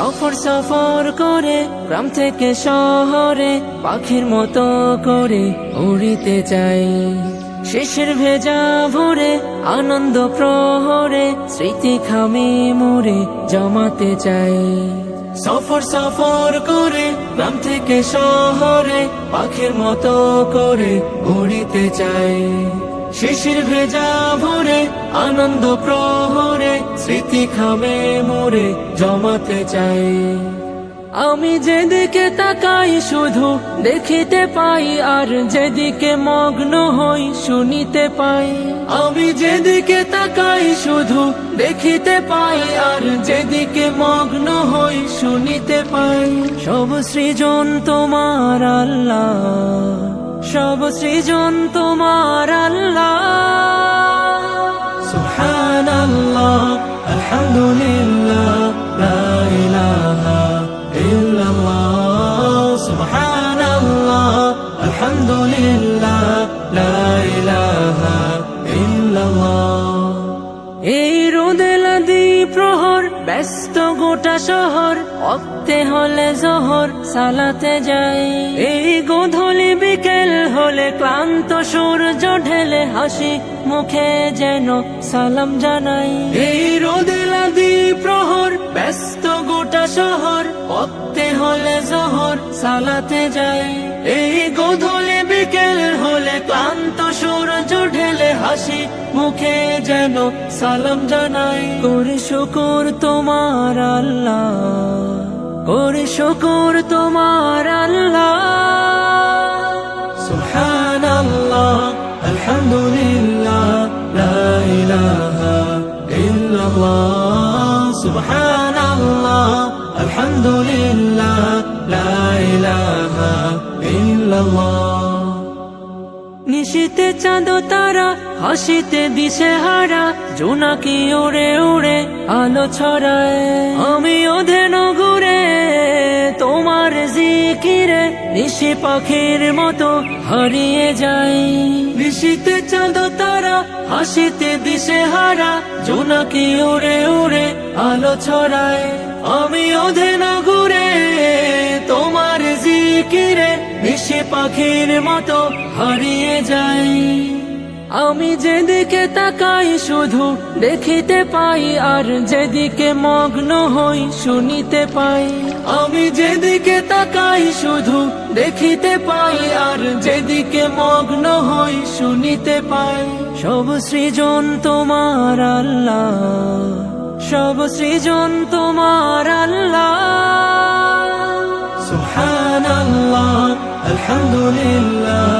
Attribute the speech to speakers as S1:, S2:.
S1: সফর সফর করে, গ্রাম থেকে শহরে, পাখির মতো করে উড়িতে চাই। শেষের ভেজা ভরে, আনন্দ প্রহরে, স্মৃতি খামে মোরে জমাতে চাই। সফর সফর করে, গ্রাম থেকে শহরে, পাখির মতো করে উড়িতে চাই। শিশির ভেজা ভরে আনন্দ প্রহরে, স্মৃতি খামে মোরে জমাতে চাই। আমি যেদিকে তাকাই শুধু দেখিতে পাই, আর যেদিকে মগ্ন হই শুনিতে পাই। আমি যেদিকে তাকাই শুধু দেখিতে পাই, আর যেদিকে মগ্ন হই শুনিতে পাই। সব সৃজন তোমার আল্লাহ, সব সৃজন তোমার আল্লাহ। আলহামদুলিল্লাহ লা ইলাহা ইল্লাল্লাহ সুবহানাল্লাহ আলহামদুলিল্লাহ লা ইলাহা ইল্লাল্লাহ। এই রোদেলা প্রহর ব্যস্ত গোটা শহর অক্তে হলে জহর সালাতে যাই। এই গোধূলি বিকেল হলে ক্লান্ত সূর্য ঢেলে হাসি মুখে যেন সালাম জানাই। এই রোদেলা দি প্রহর, ব্যস্ত গোটা শহর অক্তে হলে জহর, সালাতে যাই এই গোধূলি বিকেল হলে ক্লান্ত সূর্য ঢেলে হাসি, মুখে যেন সালাম জানাই। করে শুকুর তোমার আল্লাহ, করে শুকুর তোমার আল্লাহ। সুবহানাল্লাহ, আলহামদুলিল্লাহ। ইল্লাল্লাহ لله لا إله إلا الله নিশিতে চাঁদ তারা, হাসিতে দিশে হারা জোনাকি ওড়ে ওড়ে আলো ছড়ায়। আমি ওধেন ঘুরে জিকিরে নিশি পাখির মতো হারিয়ে যাই নিশিতে চাঁদ তারা, হাসিতে দিশে হারা, জোনাকি ওড়ে ওড়ে আলো ছড়ায়। আমি ওধেন ঘুরে, তোমার জি জিকিরে মিশে পাখির মতো হারিয়ে যাই আমি যেদিকে তাকাই শুধু দেখিতে পাই, আর যেদিকে মগ্ন হই শুনিতে পাই। আমি যেদিকে তাকাই শুধু দেখিতে পাই, আর যেদিকে মগ্ন হই শুনিতে পাই। সব সৃজন তোমার আল্লাহ, সব সৃজন তোমার আল্লাহ। সুহান আল্লাহ আলহামদুলিল্লাহ।